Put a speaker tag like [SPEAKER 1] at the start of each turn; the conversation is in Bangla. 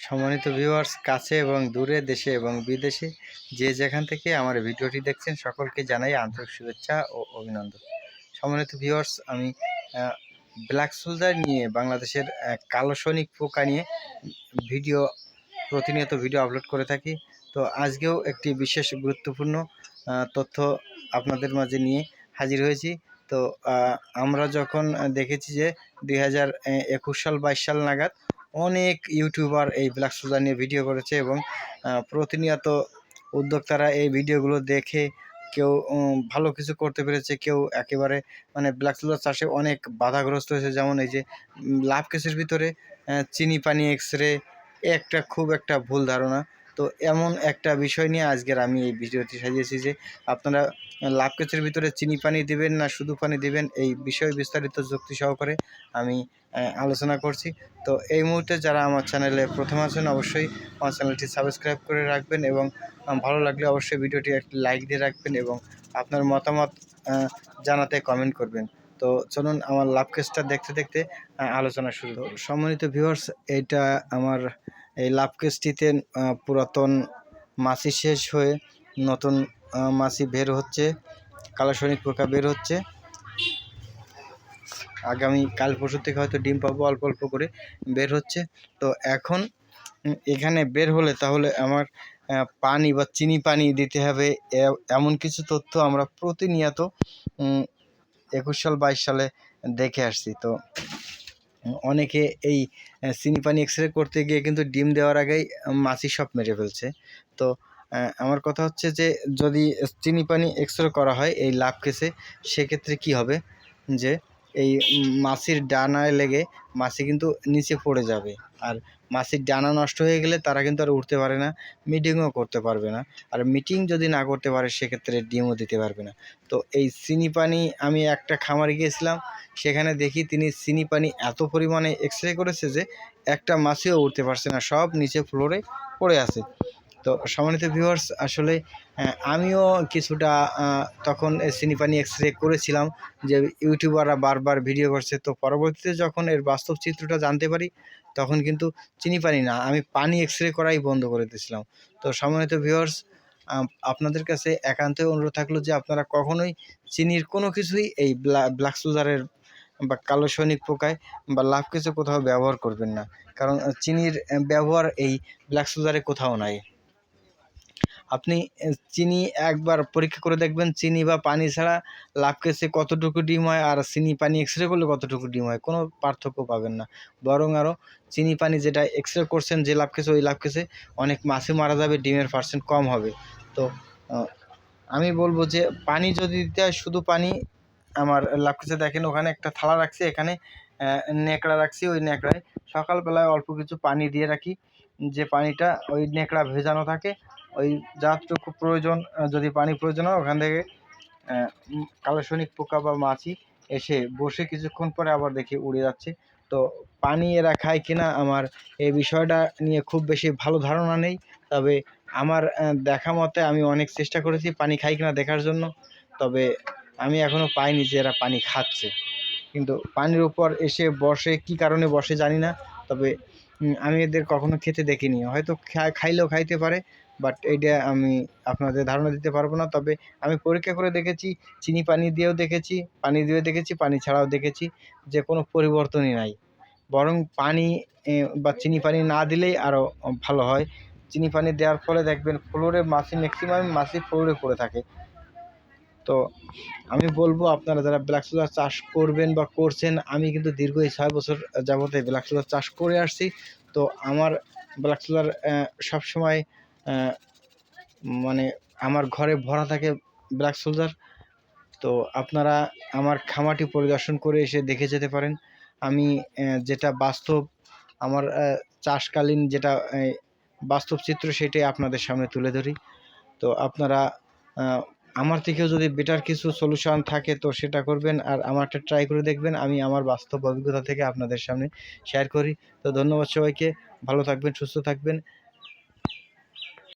[SPEAKER 1] সম্মানিত ভিউয়ার্স কাছে এবং দূরে দেশে এবং বিদেশে যে যেখান থেকে আমার ভিডিওটি দেখছেন সকলকে জানাই আন্তরিক শুভেচ্ছা ও অভিনন্দন। সম্মানিত ভিউয়ার্স আমি ব্ল্যাক সোলজার নিয়ে বাংলাদেশের আহ, কালো সৈনিক পোকা নিয়ে ভিডিও প্রতিনিয়ত ভিডিও আপলোড করে থাকি। তো আজকেও একটি বিশেষ গুরুত্বপূর্ণ তথ্য আপনাদের মাঝে নিয়ে হাজির হয়েছি। তো আমরা যখন দেখেছি যে দুই হাজার একুশ সাল বাইশ সাল নাগাদ অনেক ইউটিউবার এই ব্ল্যাক সোলজার নিয়ে ভিডিও করেছে এবং প্রতিনিয়ত উদ্যোক্তারা এই ভিডিওগুলো দেখে কেউ ভালো কিছু করতে পেরেছে, কেউ একেবারে মানে ব্ল্যাক সোজার চাষে অনেক বাধাগ্রস্ত হয়েছে। যেমন এই যে লাভ কেসের ভিতরে চিনি পানি এক্স রে একটা খুব একটা ভুল ধারণা। তো এমন একটা বিষয় নিয়ে আজকের আমি এই ভিডিওটি সাজিয়েছি যে আপনারা লাভ কেসের ভিতরে চিনি পানি দিবেন না শুধু পানি দিবেন, এই বিষয়ে বিস্তারিত যুক্তি সহকারে আমি আলোচনা করছি। তো এই মুহূর্তে যারা আমার চ্যানেলে প্রথম আছেন অবশ্যই আমার চ্যানেলটি সাবস্ক্রাইব করে রাখবেন এবং ভালো লাগলে অবশ্যই ভিডিওটি একটি লাইক দিয়ে রাখবেন এবং আপনার মতামত জানাতে কমেন্ট করবেন। তো চলুন আমার লাভ কেসটা দেখতে দেখতে আলোচনা শুরু সম্মানিত ভিউয়ার্স এইটা আমার এই লাভ কেসটিতে পুরাতন মাছি শেষ হয়ে নতুন মাছি বের হচ্ছে কালো সৈনিক পোকা বের হচ্ছে। আগামী কাল পরশু থেকে হয়তো ডিম পাবো, অল্প অল্প করে বের হচ্ছে। তো এখন এখানে বের হলে তাহলে আমার পানি বা চিনি পানি দিতে হবে। এমন কিছু তথ্য আমরা প্রতিনিয়ত একুশ সাল, বাইশ সালে দেখে আসছি। তো অনেকে এই আহ, চিনি পানি এক্স রে করতে গিয়ে কিন্তু ডিম দেওয়ার আগেই মাছি সব মেরে ফেলছে। তো আমার কথা হচ্ছে যে যদি চিনি পানি এক্স রে করা হয় এই লাভ কেসে সেক্ষেত্রে কি হবে? যে এই মাছির ডানায় লেগে মাছি কিন্তু নিচে পড়ে যাবে। আর মাছির ডানা নষ্ট হয়ে গেলে তারা কিন্তু আর উঠতে পারে না মিটিংও করতে পারবে না। আর মিটিং যদি না করতে পারে, সেক্ষেত্রে ডিমও দিতে পারবে না। তো এই চিনি পানি আমি একটা খামারে গিয়েছিলাম, সেখানে দেখি তিনি চিনি পানি এত পরিমাণে এক্স রে করেছে যে একটা মাছিও উঠতে পারছে না, সব নিচে ফ্লোরে পড়ে আছে। তো সম্মানিত ভিউয়ার্স আসলে আমিও কিছুটা তখন এই চিনি পানি এক্স রে করেছিলাম যে ইউটিউবাররা বারবার ভিডিও করছে। তো পরবর্তীতে যখন এর বাস্তব চিত্রটা জানতে পারি, তখন কিন্তু চিনি পানি না, আমি পানি এক্স রে করাই বন্ধ করে দিয়েছিলাম। তো সম্মানিত ভিউয়ার্স আপনাদের কাছে একান্তই অনুরোধ থাকল যে আপনারা কখনোই চিনির কোনো কিছুই এই ব্ল্যাক সোলজারের বা কালো সৈনিক পোকায় বা লাভ কিছু কোথাও ব্যবহার করবেন না। কারণ চিনির ব্যবহার এই ব্ল্যাক সোলজারে কোথাও নাই। আপনি চিনি একবার পরীক্ষা করে দেখবেন চিনি বা পানি ছাড়া লাভ কেসে কতটুকু ডিম হয় আর চিনি পানি এক্স রে করলে কতটুকু ডিম হয় কোনো পার্থক্য পাবেন না। বরং আরও চিনি পানি যেটা এক্স রে করছেন যে লাভ কেসে ওই লাভ কেসে অনেক মাছে মারা যাবে ডিমের পার্সেন্ট কম হবে। তো আমি বলব যে পানি যদি দিতে হয় শুধু পানি আমার লাভ কেসে দেখেন ওখানে একটা থালা রাখছি এখানে আহ, ন্যাকড়া রাখছি ওই ন্যাকড়ায় সকালবেলায় অল্প কিছু পানি দিয়ে রাখি যে পানিটা ওই ন্যাকড়া ভেজানো থাকে ওই যতটুকু প্রয়োজন যদি পানি প্রয়োজন হয় ওখান থেকে আহ, উম, কালো সৈনিক পোকা বা মাছি এসে বসে কিছুক্ষণ পরে আবার দেখি উড়ে যাচ্ছে। তো পানি এরা খায় কিনা আমার এই বিষয়টা নিয়ে খুব বেশি ভালো ধারণা নেই। তবে আমার দেখা মতে আমি অনেক চেষ্টা করেছি পানি খাই কিনা দেখার জন্য। তবে আমি এখনও পাইনি যে এরা পানি খাচ্ছে। কিন্তু পানির উপর এসে বসে কি কারণে বসে জানি না। তবে আমি এদের কখনো খেতে দেখিনি। হয়তো খাইলেও খাইতে পারে। বাট এইটা আমি আপনাদের ধারণা দিতে পারব না। তবে আমি পরীক্ষা করে দেখেছি, চিনি পানি দিয়েও দেখেছি, পানি দিয়েও দেখেছি, পানি ছাড়াও দেখেছি যে কোনো পরিবর্তনই নাই। বরং পানি বা চিনি পানি না দিলেই আরও ভালো হয়। চিনি পানি দেওয়ার ফলে দেখবেন ফ্লোরে মাছি ম্যাক্সিমাম মাছি ফ্লোরে পড়ে থাকে। তো আমি বলব আপনারা যারা ব্ল্যাক সোলার চাষ করবেন বা করছেন, আমি কিন্তু দীর্ঘ এই ছয় বছর যাবতে ব্ল্যাক সোলার চাষ করে আসছি। তো আমার ব্ল্যাক সোলার সবসময় মানে আমার ঘরে ভরা থাকে ব্ল্যাক সোলজার তো আপনারা আমার খামারটি পরিদর্শন করে এসে দেখে যেতে পারেন। আমি যেটা বাস্তব, আমার চাষকালীন যেটা বাস্তব চিত্র সেটাই আপনাদের সামনে তুলে ধরি। তো আপনারা আমার থেকেও যদি বেটার কিছু সলিউশন থাকে তো সেটা করবেন আর আমারটা ট্রাই করে দেখবেন। আমি আমার বাস্তব অভিজ্ঞতা থেকে আপনাদের সামনে শেয়ার করি। তো ধন্যবাদ সবাইকে। ভালো থাকবেন, সুস্থ থাকবেন।